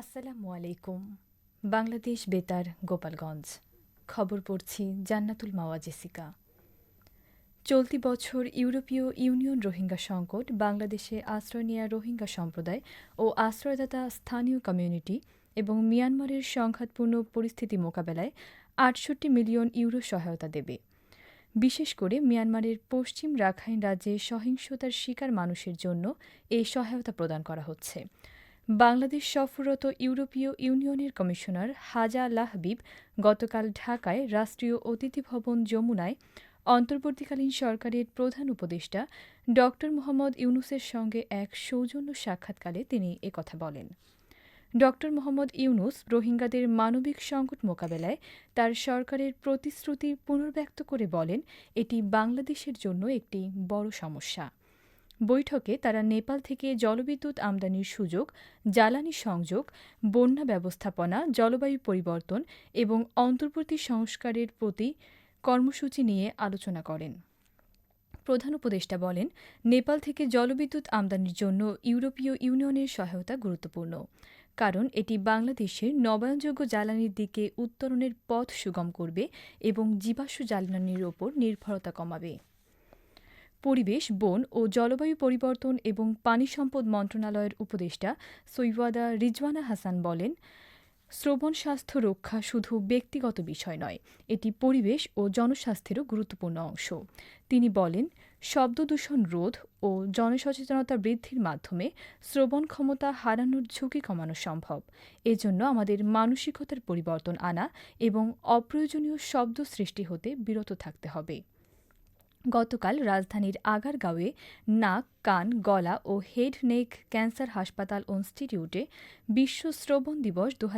আসসালামু আলাইকুম। বাংলাদেশ বেতার, গোপালগঞ্জ। খবর পড়ছি জান্নাতুল মাওয়া জেসিকা। চলতি বছর ইউরোপীয় ইউনিয়ন রোহিঙ্গা সংকট, বাংলাদেশে আশ্রয় নেওয়া রোহিঙ্গা সম্প্রদায় ও আশ্রয়দাতা স্থানীয় কমিউনিটি এবং মিয়ানমারের সংঘাতপূর্ণ পরিস্থিতি মোকাবেলায় আটষট্টি মিলিয়ন ইউরো সহায়তা দেবে। বিশেষ করে মিয়ানমারের পশ্চিম রাখাইন রাজ্যে সহিংসতার শিকার মানুষের জন্য এই সহায়তা প্রদান করা হচ্ছে। বাংলাদেশ সফররত ইউরোপীয় ইউনিয়নের কমিশনার হাজা লাহবিব গতকাল ঢাকায় রাষ্ট্রীয় অতিথি ভবন যমুনায় অন্তর্বর্তীকালীন সরকারের প্রধান উপদেষ্টা ড মোহাম্মদ ইউনুসের সঙ্গে এক সৌজন্য সাক্ষাৎকালে তিনি একথা বলেন। ড মোহাম্মদ ইউনুস রোহিঙ্গাদের মানবিক সংকট মোকাবেলায় তার সরকারের প্রতিশ্রুতি পুনর্ব্যক্ত করে বলেন, এটি বাংলাদেশের জন্য একটি বড় সমস্যা। বৈঠকে তারা নেপাল থেকে জলবিদ্যুৎ আমদানির সুযোগ, জ্বালানি সংযোগ, বন্যা ব্যবস্থাপনা, জলবায়ু পরিবর্তন এবং অন্তর্বর্তী সংস্কারের প্রতি কর্মসূচি নিয়ে আলোচনা করেন। প্রধান উপদেষ্টা বলেন, নেপাল থেকে জলবিদ্যুৎ আমদানির জন্য ইউরোপীয় ইউনিয়নের সহায়তা গুরুত্বপূর্ণ, কারণ এটি বাংলাদেশের নবায়নযোগ্য জ্বালানির দিকে উত্তরণের পথ সুগম করবে এবং জীবাশ্ম জ্বালানির ওপর নির্ভরতা কমাবে। পরিবেশ, বন ও জলবায়ু পরিবর্তন এবং পানি সম্পদ মন্ত্রণালয়ের উপদেষ্টা সৈয়দা রিজওয়ানা হাসান বলেন, শ্রবণ স্বাস্থ্য রক্ষা শুধু ব্যক্তিগত বিষয় নয়, এটি পরিবেশ ও জনস্বাস্থ্যেরও গুরুত্বপূর্ণ অংশ। তিনি বলেন শব্দদূষণ রোধ ও জনসচেতনতা বৃদ্ধির মাধ্যমে শ্রবণ ক্ষমতা হারানোর ঝুঁকি কমানো সম্ভব। এজন্য আমাদের মানসিকতার পরিবর্তন আনা এবং অপ্রয়োজনীয় শব্দ সৃষ্টি হতে বিরত থাকতে হবে। গতকাল রাজধানীর আগারগাঁওয়ে নাক, কান, গলা ও হেড নেক ক্যান্সার হাসপাতাল ইনস্টিটিউটে বিশ্ব শ্রবণ দিবস দু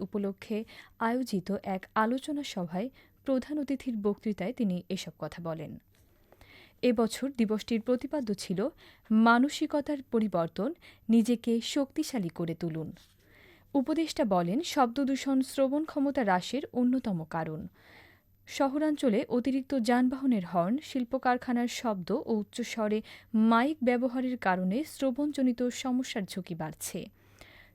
উপলক্ষে আয়োজিত এক আলোচনা সভায় প্রধান অতিথির বক্তৃতায় তিনি এসব কথা বলেন। এবছর দিবসটির প্রতিপাদ্য ছিল মানসিকতার পরিবর্তন, নিজেকে শক্তিশালী করে তুলুন। উপদেষ্টা বলেন, শব্দদূষণ শ্রবণ ক্ষমতা হ্রাসের অন্যতম কারণ। শহরাঞ্চলে অতিরিক্ত যানবাহনের হর্ন শিল্প কারখানার শব্দ ও উচ্চস্বরে মাইক ব্যবহারের কারণে শ্রবণজনিত সমস্যার ঝুঁকি বাড়ছে।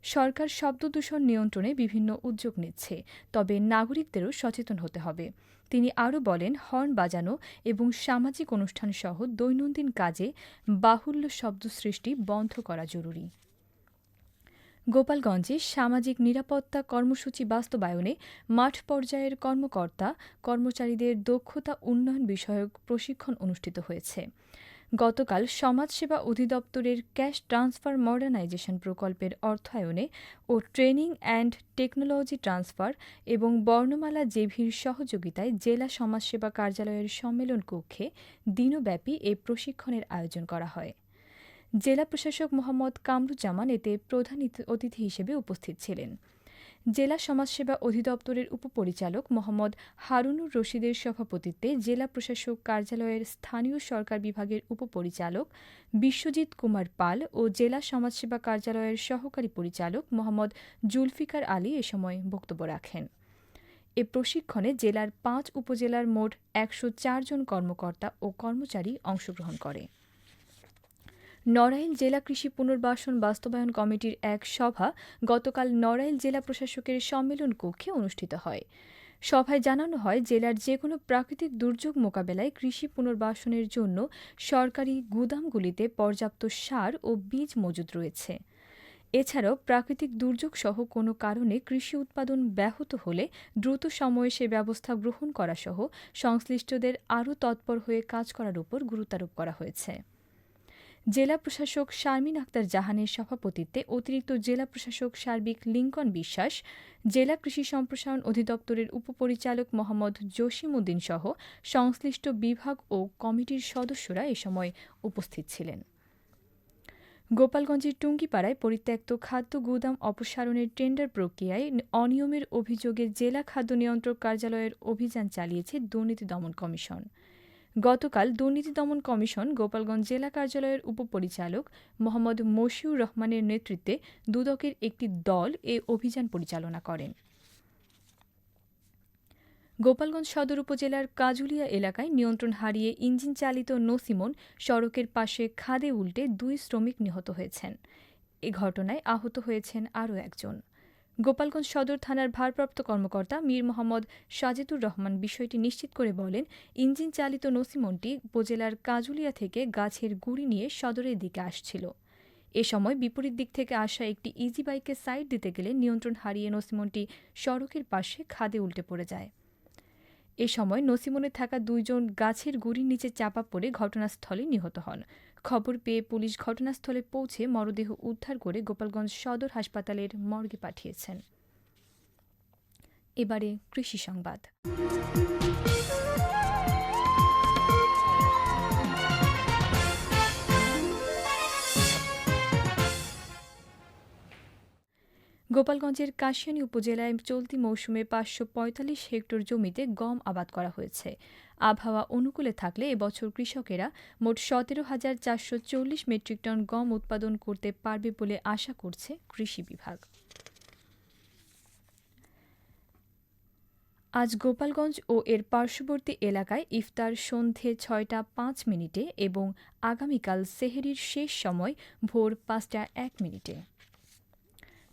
সরকার শব্দদূষণ নিয়ন্ত্রণে বিভিন্ন উদ্যোগ নিচ্ছে, তবে নাগরিকদেরও সচেতন হতে হবে। তিনি আরও বলেন, হর্ন বাজানো এবং সামাজিক অনুষ্ঠান সহ দৈনন্দিন কাজে বাহুল্য শব্দ সৃষ্টি বন্ধ করা জরুরি। গোপালগঞ্জে সামাজিক নিরাপত্তা কর্মসূচি বাস্তবায়নে মাঠ পর্যায়ের কর্মকর্তা, কর্মচারীদের দক্ষতা উন্নয়ন বিষয়ক প্রশিক্ষণ অনুষ্ঠিত হয়েছে। গতকাল সমাজসেবা অধিদপ্তরের ক্যাশ ট্রান্সফার মডার্নাইজেশন প্রকল্পের অর্থায়নে ও ট্রেনিং অ্যান্ড টেকনোলজি ট্রান্সফার এবং বর্ণমালা জেভির সহযোগিতায় জেলা সমাজসেবা কার্যালয়ের সম্মেলন কক্ষে দিনব্যাপী এ প্রশিক্ষণের আয়োজন করা হয়। জেলা প্রশাসক মোহাম্মদ কামরুজ্জামান এতে প্রধান অতিথি হিসেবে উপস্থিত ছিলেন। জেলা সমাজসেবা অধিদপ্তরের উপপরিচালক মোহাম্মদ হারুনুর রশিদের সভাপতিত্বে জেলা প্রশাসক কার্যালয়ের স্থানীয় সরকার বিভাগের উপপরিচালক বিশ্বজিৎ কুমার পাল ও জেলা সমাজসেবা কার্যালয়ের সহকারী পরিচালক মোহাম্মদ জুলফিকার আলী এ সময় বক্তব্য রাখেন। এ প্রশিক্ষণে জেলার পাঁচ উপজেলার মোট একশো জন কর্মকর্তা ও কর্মচারী অংশগ্রহণ করে। নড়াইল জেলা কৃষি পুনর্বাসন বাস্তবায়ন কমিটির এক সভা গতকাল নড়াইল জেলা প্রশাসকের সম্মেলন কক্ষে অনুষ্ঠিত হয়। সভায় জানানো হয়, জেলার যে কোনো প্রাকৃতিক দুর্যোগ মোকাবেলায় কৃষি পুনর্বাসনের জন্য সরকারি গুদামগুলিতে পর্যাপ্ত সার ও বীজ মজুদ রয়েছে। এছাড়াও প্রাকৃতিক দুর্যোগ সহ কোনো কারণে কৃষি উৎপাদন ব্যাহত হলে দ্রুত সময়ে সে ব্যবস্থা গ্রহণ করা সহ সংশ্লিষ্টদের আরও তৎপর হয়ে কাজ করার উপর গুরুত্বারোপ করা হয়েছে। জেলা প্রশাসক শারমিন আক্তার জাহানের সভাপতিত্বে অতিরিক্ত জেলা প্রশাসক সার্বিক লিঙ্কন বিশ্বাস, জেলা কৃষি সম্প্রসারণ অধিদপ্তরের উপপরিচালক মোহাম্মদ জসিম উদ্দিন সহ সংশ্লিষ্ট বিভাগ ও কমিটির সদস্যরা এ সময় উপস্থিত ছিলেন। গোপালগঞ্জের টুঙ্গিপাড়ায় পরিত্যক্ত খাদ্য গুদাম অপসারণের টেন্ডার প্রক্রিয়ায় অনিয়মের অভিযোগে জেলা খাদ্য নিয়ন্ত্রক কার্যালয়ের অভিযান চালিয়েছে দুর্নীতি দমন কমিশন। গতকাল দুর্নীতি দমন কমিশন গোপালগঞ্জ জেলা কার্যালয়ের উপপরিচালক মোহাম্মদ মশিউর রহমানের নেতৃত্বে দুদকের একটি দল এ অভিযান পরিচালনা করেন। গোপালগঞ্জ সদর উপজেলার কাজুলিয়া এলাকায় নিয়ন্ত্রণ হারিয়ে ইঞ্জিন চালিত নসিমন সড়কের পাশে খাদে উল্টে দুই শ্রমিক নিহত হয়েছেন। এ ঘটনায় আহত হয়েছেন আরও একজন। গোপালগঞ্জ সদর থানার ভারপ্রাপ্ত কর্মকর্তা মীর মোহাম্মদ সাজেদুর রহমান বিষয়টি নিশ্চিত করে বলেন, ইঞ্জিন চালিত নসিমনটি উপজেলার কাজুলিয়া থেকে গাছের গুড়ি নিয়ে সদরের দিকে আসছিল। এ সময় বিপরীত দিক থেকে আসা একটি ইজি বাইকে সাইড দিতে গেলে নিয়ন্ত্রণ হারিয়ে নসিমনটি সড়কের পাশে খাদে উল্টে পড়ে যায়। এ সময় নসিমনে থাকা দুইজন গাছের গুড়ির নিচে চাপা পড়ে ঘটনাস্থলে নিহত হন। খবর পেয়ে পুলিশ ঘটনাস্থলে পৌঁছে মরদেহ উদ্ধার করে গোপালগঞ্জ সদর হাসপাতালের মর্গে পাঠিয়েছেন। এবারে কৃষি সংবাদ। গোপালগঞ্জের কাশিয়ানী উপজেলায় চলতি মৌসুমে পাঁচশো পঁয়তাল্লিশ হেক্টর জমিতে গম আবাদ করা হয়েছে। আবহাওয়া অনুকূলে থাকলে এবছর কৃষকেরা মোট সতেরো হাজার চারশো চল্লিশ মেট্রিক টন গম উৎপাদন করতে পারবে বলে আশা করছে কৃষি বিভাগ। আজ গোপালগঞ্জ ও এর পার্শ্ববর্তী এলাকায় ইফতার সন্ধে ছয়টা পাঁচ মিনিটে এবং আগামীকাল সেহেরির শেষ সময় ভোর পাঁচটা এক মিনিটে।